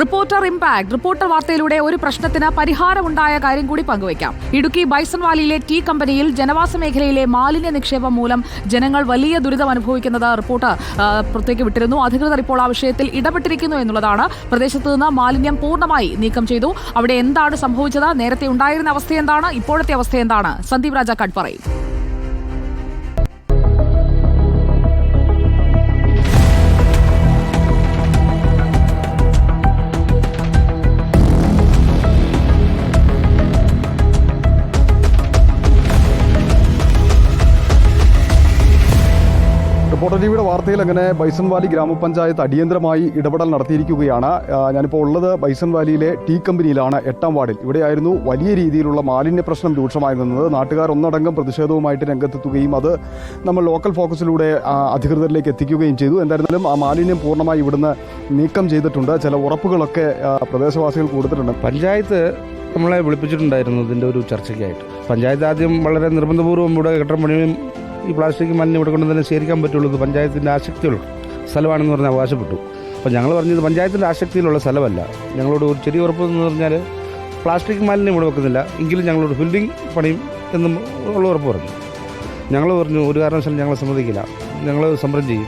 Reporter impact reporter വാർത്തയിലൂടെ ഒരു പ്രശ്നത്തിന് പരിഹാരമുണ്ടായ കാര്യം കൂടി പങ്കുവയ്ക്കാം. ഇടുക്കി ബൈസൺ വാലിയിലെ ടീ കമ്പനിയിൽ ജനവാസ മേഖലയിലെ മാലിന്യ നിക്ഷേപം മൂലം ജനങ്ങൾ വലിയ ദുരിതം അനുഭവിക്കുന്നത് റിപ്പോർട്ട് പുറത്തേക്ക് വിട്ടിരുന്നു. അധികൃതർ ഇപ്പോൾ ആ വിഷയത്തിൽ ഇടപെട്ടിരിക്കുന്നു എന്നുള്ളതാണ്. പ്രദേശത്ത് നിന്ന് മാലിന്യം പൂർണമായി നീക്കം ചെയ്തു. അവിടെ എന്താണ് സംഭവിച്ചത്? നേരത്തെ ഉണ്ടായിരുന്ന അവസ്ഥ എന്താണ്? ഇപ്പോഴത്തെ അവസ്ഥ എന്താണ്? സന്ദീപ് രാജാക്കാട് പറയും. ടിവിയുടെ വാർത്തയിൽ അങ്ങനെ ബൈസൺ വാലി ഗ്രാമപഞ്ചായത്ത് അടിയന്തരമായി ഇടപെടൽ നടത്തിയിരിക്കുകയാണ്. ഞാനിപ്പോൾ ഉള്ളത് ബൈസൺ വാലിയിലെ ടീ കമ്പനിയിലാണ് എട്ടാം വാർഡിൽ. ഇവിടെയായിരുന്നു വലിയ രീതിയിലുള്ള മാലിന്യ പ്രശ്നം രൂക്ഷമായി നിന്നത് നാട്ടുകാർ ഒന്നടങ്കം പ്രതിഷേധവുമായിട്ട് രംഗത്തെത്തുകയും അത് നമ്മൾ ലോക്കൽ ഫോക്കസിലൂടെ അധികൃതരിലേക്ക് എത്തിക്കുകയും ചെയ്തു. എന്തായിരുന്നാലും ആ മാലിന്യം പൂർണമായി ഇവിടുന്ന് നീക്കം ചെയ്തിട്ടുണ്ട്. ചില ഉറപ്പുകളൊക്കെ പ്രദേശവാസികൾ കൊടുത്തിട്ടുണ്ട്. പഞ്ചായത്ത് നമ്മളെ വിളിപ്പിച്ചിട്ടുണ്ടായിരുന്നു ഇതിന്റെ ഒരു ചർച്ചയ്ക്കായിട്ട്. പഞ്ചായത്ത് ആദ്യം വളരെ നിർബന്ധപൂർവം ഇവിടെ കെട്ടിടം പണിയും ഈ പ്ലാസ്റ്റിക് മലിന് ഇവിടെ കൊണ്ട് തന്നെ സ്വീകരിക്കാൻ പറ്റുള്ളൂ പഞ്ചായത്തിന്റെ ആസക്തിയുള്ള സ്ഥലമാണെന്ന് പറഞ്ഞ് അവകാശപ്പെട്ടു. അപ്പോൾ ഞങ്ങൾ പറഞ്ഞത് പഞ്ചായത്തിന്റെ ആസക്തിയിലുള്ള സ്ഥലമല്ല. ഞങ്ങളോട് ഒരു ചെറിയ ഉറപ്പ് എന്ന് പറഞ്ഞാൽ പ്ലാസ്റ്റിക് മാലിന്യം ഇവിടെ വെക്കുന്നില്ല. എങ്കിലും ഞങ്ങളോട് ബിൽഡിംഗ് പണിയും എന്നും ഉള്ള ഉറപ്പ് പറഞ്ഞു. ഞങ്ങൾ പറഞ്ഞു ഒരു കാരണവശാലും ഞങ്ങളെ സമ്മതിക്കില്ല. ഞങ്ങൾ സമരം ചെയ്യും.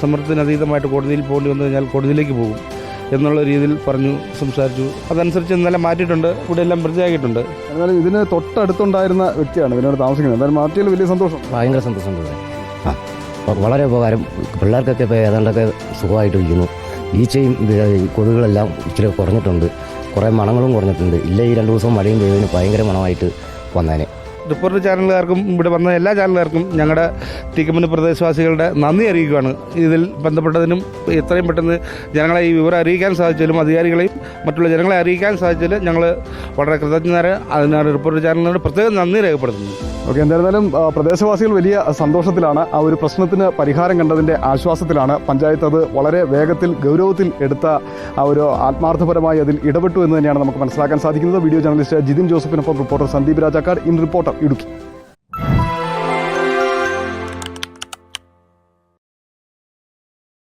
സമരത്തിന് അതീതമായിട്ട് കോടതിയിൽ പോകേണ്ടി വന്നു കഴിഞ്ഞാൽ കോടതിയിലേക്ക് പോകും. എന്നുള്ള രീതിയിൽ പറഞ്ഞു സംസാരിച്ചു. അതനുസരിച്ച് ഇന്നലെ മാറ്റിയിട്ടുണ്ട്. ഇവിടെ എല്ലാം വൃത്തിയാക്കിയിട്ടുണ്ട്. എന്നാലും ഇതിന് തൊട്ടടുത്തുണ്ടായിരുന്ന വ്യക്തിയാണ് ഇതിനോട് താമസിക്കുന്നത്. എന്തായാലും മാറ്റിയതിൽ വലിയ സന്തോഷം. ഭയങ്കര സന്തോഷമുണ്ട്. ആ വളരെ ഉപകാരം. പിള്ളേർക്കൊക്കെ ഇപ്പോൾ ഏതാണ്ടൊക്കെ സുഖമായിട്ട് ഇരിക്കുന്നു ഈച്ചയും കൊതുകുകളെല്ലാം ഇച്ചിരി കുറഞ്ഞിട്ടുണ്ട്. കുറേ മണങ്ങളും കുറഞ്ഞിട്ടുണ്ട്. ഇല്ല ഈ രണ്ട് ദിവസം മഴയും പെയ്തതിന് ഭയങ്കര മണമായിട്ട് വന്നേനെ. റിപ്പോർട്ടർ ചാനലുകാർക്കും ഇവിടെ വന്ന എല്ലാ ചാനലുകാർക്കും ഞങ്ങളുടെ ടീക്കമ്പനി പ്രദേശവാസികളുടെ നന്ദി അറിയിക്കുകയാണ്. ഇതിൽ ബന്ധപ്പെട്ടതിനും എത്രയും പെട്ടെന്ന് ജനങ്ങളെ ഈ വിവരം അറിയിക്കാൻ സാധിച്ചാലും അധികാരികളെയും മറ്റുള്ള ജനങ്ങളെ അറിയിക്കാൻ സാധിച്ചാൽ ഞങ്ങൾ വളരെ കൃതജ്ഞരെ അതിനാണ് റിപ്പോർട്ടർ ചാനലിനോട് പ്രത്യേകം നന്ദി രേഖപ്പെടുത്തുന്നു ഓക്കെ എന്തായിരുന്നാലും പ്രദേശവാസികൾ വലിയ സന്തോഷത്തിലാണ്. ആ ഒരു പ്രശ്നത്തിന് പരിഹാരം കണ്ടതിന്റെ ആശ്വാസത്തിലാണ് പഞ്ചായത്ത് അത് വളരെ വേഗത്തിൽ ഗൗരവത്തിൽ എടുത്ത ആ ഒരു ആത്മാർത്ഥപരമായി അതിൽ ഇടപെട്ടു എന്ന് തന്നെയാണ് നമുക്ക് മനസ്സിലാക്കാൻ സാധിക്കുന്നത്. Video journalist Jithin ജോസഫിനൊപ്പം reporter Sandeep Rajakkad in reporter Idukki.